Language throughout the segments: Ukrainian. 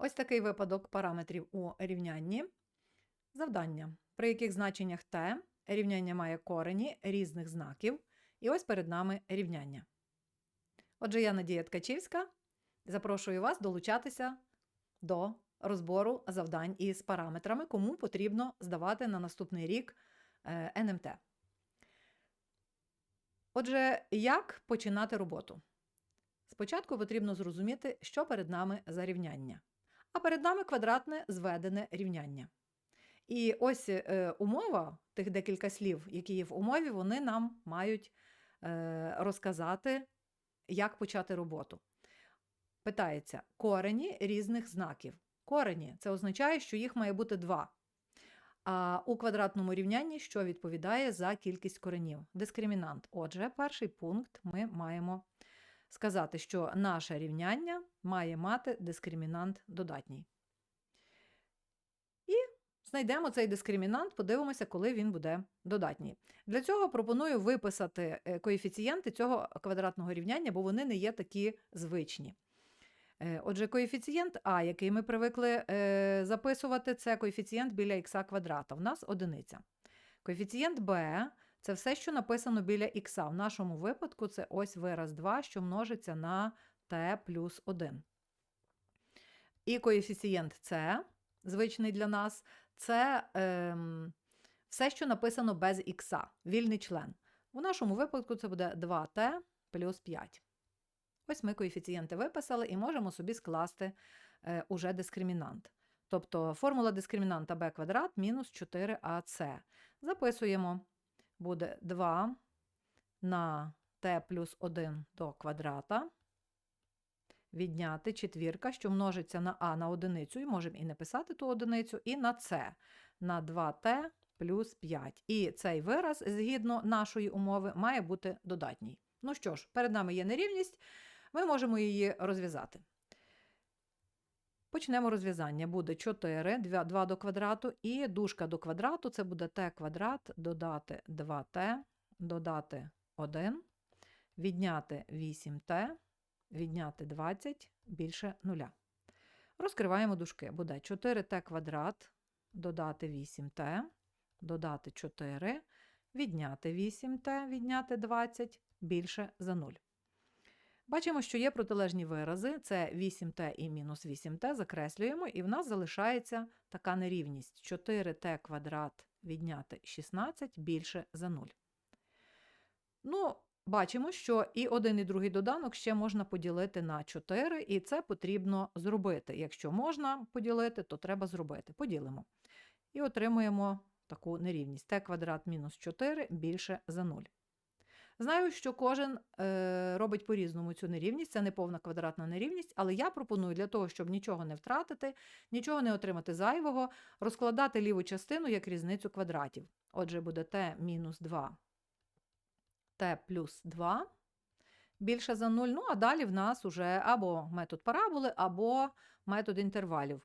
Ось такий випадок параметрів у рівнянні. Завдання, при яких значеннях t рівняння має корені різних знаків. І ось перед нами рівняння. Отже, я Надія Ткачівська. Запрошую вас долучатися до розбору завдань із параметрами, кому потрібно здавати на наступний рік е, НМТ. Отже, як починати роботу? Спочатку потрібно зрозуміти, що перед нами за рівняння. А перед нами квадратне зведене рівняння. І ось е, умова, тих декілька слів, які є в умові, вони нам мають е, розказати, як почати роботу. Питається корені різних знаків. Корені це означає, що їх має бути два. А у квадратному рівнянні що відповідає за кількість коренів? Дискримінант. Отже, перший пункт ми маємо сказати, що наше рівняння має мати дискримінант додатній. І знайдемо цей дискримінант, подивимося, коли він буде додатній. Для цього пропоную виписати е, коефіцієнти цього квадратного рівняння, бо вони не є такі звичні. Е, Отже, коефіцієнт А, який ми привикли е, записувати, це коефіцієнт біля х квадрата. У нас одиниця. Коефіцієнт Б це все, що написано біля х. В нашому випадку це ось вираз 2, що множиться на t плюс 1. І коефіцієнт С, звичний для нас, це ем, все, що написано без х, вільний член. У нашому випадку це буде 2t плюс 5. Ось ми коефіцієнти виписали і можемо собі скласти е, уже дискримінант. Тобто формула дискримінанта b квадрат мінус 4ac. Записуємо, буде 2 на t плюс 1 до квадрата. Відняти четвірка, що множиться на а на одиницю, і можемо і написати ту одиницю, і на c на 2t плюс 5. І цей вираз, згідно нашої умови, має бути додатній. Ну що ж, перед нами є нерівність, ми можемо її розв'язати. Почнемо розв'язання. Буде 4, 2, 2 до квадрату, і дужка до квадрату це буде t квадрат, додати 2t, додати 1, відняти 8t, відняти 20 більше 0. Розкриваємо дужки. Буде 4t квадрат, додати 8t, додати 4, відняти 8t, відняти 20 більше за 0. Бачимо, що є протилежні вирази, це 8t і мінус 8t, закреслюємо, і в нас залишається така нерівність 4t квадрат відняти 16 більше за 0. Ну, бачимо, що і один, і другий доданок ще можна поділити на 4, і це потрібно зробити. Якщо можна поділити, то треба зробити. Поділимо. І отримуємо таку нерівність t квадрат мінус 4 більше за 0. Знаю, що кожен е, робить по-різному цю нерівність, це не повна квадратна нерівність, але я пропоную для того, щоб нічого не втратити, нічого не отримати зайвого, розкладати ліву частину як різницю квадратів. Отже, буде t мінус 2, t плюс 2 більше за 0. Ну, а далі в нас уже або метод параболи, або метод інтервалів.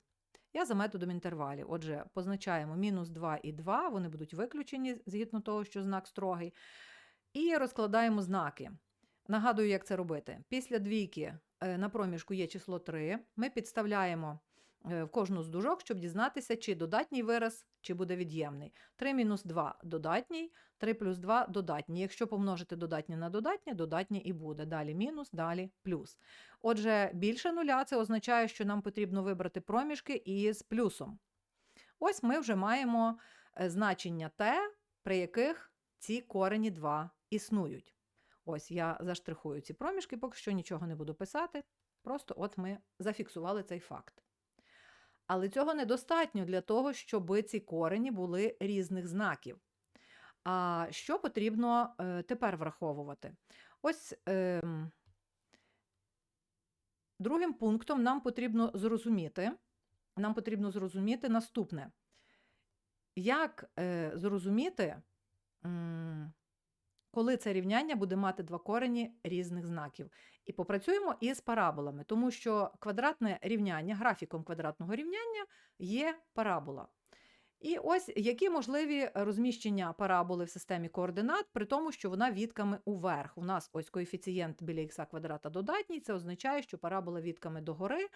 Я за методом інтервалів. Отже, позначаємо мінус 2 і 2, вони будуть виключені згідно того, що знак строгий. І розкладаємо знаки. Нагадую, як це робити. Після двійки е, на проміжку є число 3. Ми підставляємо е, в кожну з дужок, щоб дізнатися, чи додатній вираз, чи буде від'ємний. 3 мінус 2 додатній, 3 плюс 2 додатній. Якщо помножити додатнє на додатнє, додатнє і буде. Далі мінус, далі плюс. Отже, більше нуля це означає, що нам потрібно вибрати проміжки із плюсом. Ось ми вже маємо е, значення t, при яких ці корені 2 існують. Ось я заштрихую ці проміжки, поки що нічого не буду писати. Просто от ми зафіксували цей факт. Але цього недостатньо для того, щоб ці корені були різних знаків. А що потрібно е, тепер враховувати? Ось е, другим пунктом нам потрібно зрозуміти, нам потрібно зрозуміти наступне. Як е, зрозуміти, коли це рівняння буде мати два корені різних знаків. І попрацюємо із параболами, тому що квадратне рівняння, графіком квадратного рівняння є парабола. І ось які можливі розміщення параболи в системі координат, при тому, що вона відками уверх. У нас ось коефіцієнт біля х квадрата додатній, це означає, що парабола відками догори.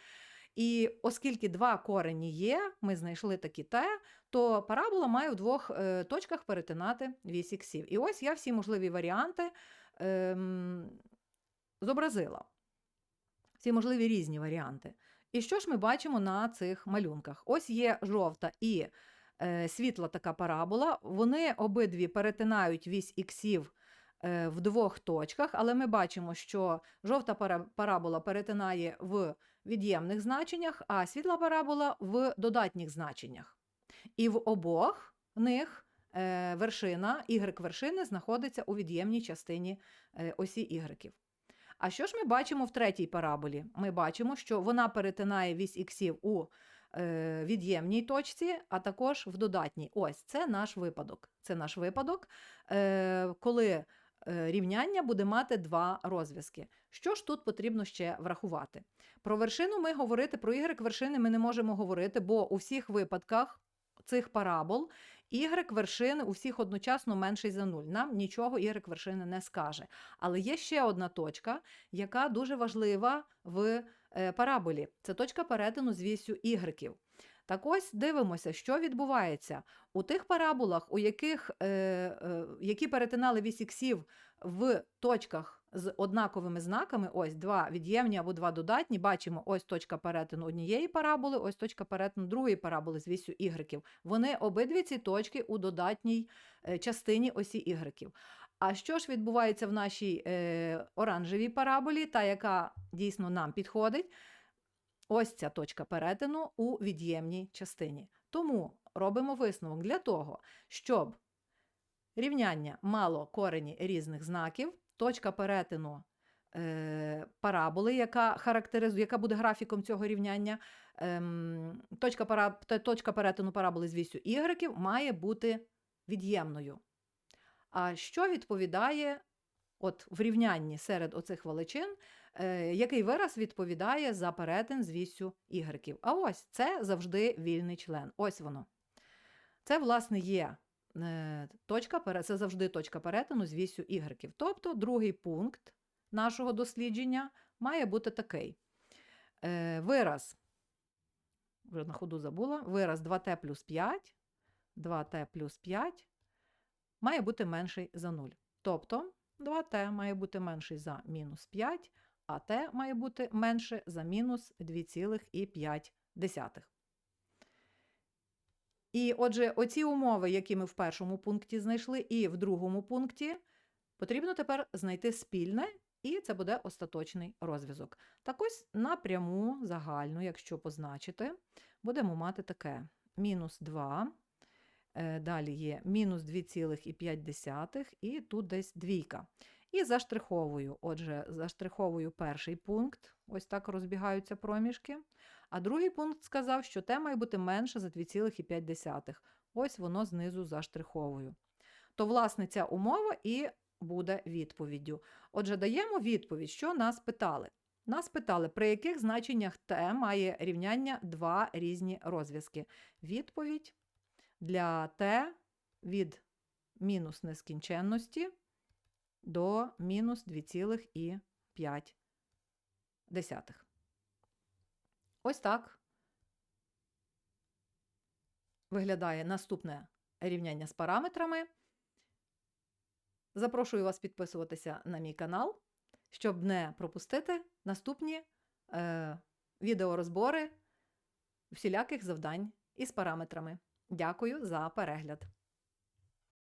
І оскільки два корені є, ми знайшли такі Т, то парабола має в двох е, точках перетинати вісь іксів. І ось я всі можливі варіанти ем, зобразила. Всі можливі різні варіанти. І що ж ми бачимо на цих малюнках? Ось є жовта і е, світла така парабола. Вони обидві перетинають вісь іксів в двох точках, але ми бачимо, що жовта парабола перетинає в від'ємних значеннях, а світла парабола в додатніх значеннях. І в обох них е, вершина, y вершини знаходиться у від'ємній частині е, осі ігреків. А що ж ми бачимо в третій параболі? Ми бачимо, що вона перетинає вісь іксів у е, від'ємній точці, а також в додатній. Ось це наш випадок. Це наш випадок, е, коли е, рівняння буде мати два розв'язки. Що ж тут потрібно ще врахувати? Про вершину ми говорити, про y вершини ми не можемо говорити, бо у всіх випадках цих парабол y вершини у всіх одночасно менший за 0. Нам нічого y вершини не скаже. Але є ще одна точка, яка дуже важлива в е, параболі. Це точка перетину з вісю ігреків. Так ось дивимося, що відбувається у тих параболах, у яких, е, е, які перетинали вісь іксів в точках з однаковими знаками, ось два від'ємні або два додатні, бачимо ось точка перетину однієї параболи, ось точка перетину другої параболи з вісю ігреків. Вони обидві ці точки у додатній е, частині осі ігреків. А що ж відбувається в нашій е, оранжевій параболі, та яка дійсно нам підходить? Ось ця точка перетину у від'ємній частині. Тому робимо висновок для того, щоб рівняння мало корені різних знаків, точка перетину е, параболи, яка характеризує, яка буде графіком цього рівняння, ем, точка, пара, точка перетину параболи з вісю y має бути від'ємною. А що відповідає от в рівнянні серед оцих величин, е, який вираз відповідає за перетин з вісю y? А ось це завжди вільний член. Ось воно. Це, власне, є е, точка, це завжди точка перетину з вісю y. Тобто другий пункт нашого дослідження має бути такий. Е, Вираз, вже на ходу забула, вираз 2t плюс 5, 2t плюс 5 має бути менший за 0. Тобто 2t має бути менший за мінус 5, а t має бути менше за мінус 2,5. І отже, оці умови, які ми в першому пункті знайшли, і в другому пункті, потрібно тепер знайти спільне, і це буде остаточний розв'язок. Так ось напряму загальну, якщо позначити, будемо мати таке: мінус 2, е, далі є мінус 2,5, і тут десь двійка. І заштриховую. Отже, заштриховую перший пункт, ось так розбігаються проміжки. А другий пункт сказав, що те має бути менше за 2,5. Ось воно знизу заштриховую. То, власне, ця умова і буде відповіддю. Отже, даємо відповідь, що нас питали. Нас питали, при яких значеннях t має рівняння два різні розв'язки. Відповідь для t від мінус нескінченності до мінус 2,5. Ось так виглядає наступне рівняння з параметрами. Запрошую вас підписуватися на мій канал, щоб не пропустити наступні е, відеорозбори всіляких завдань із параметрами. Дякую за перегляд!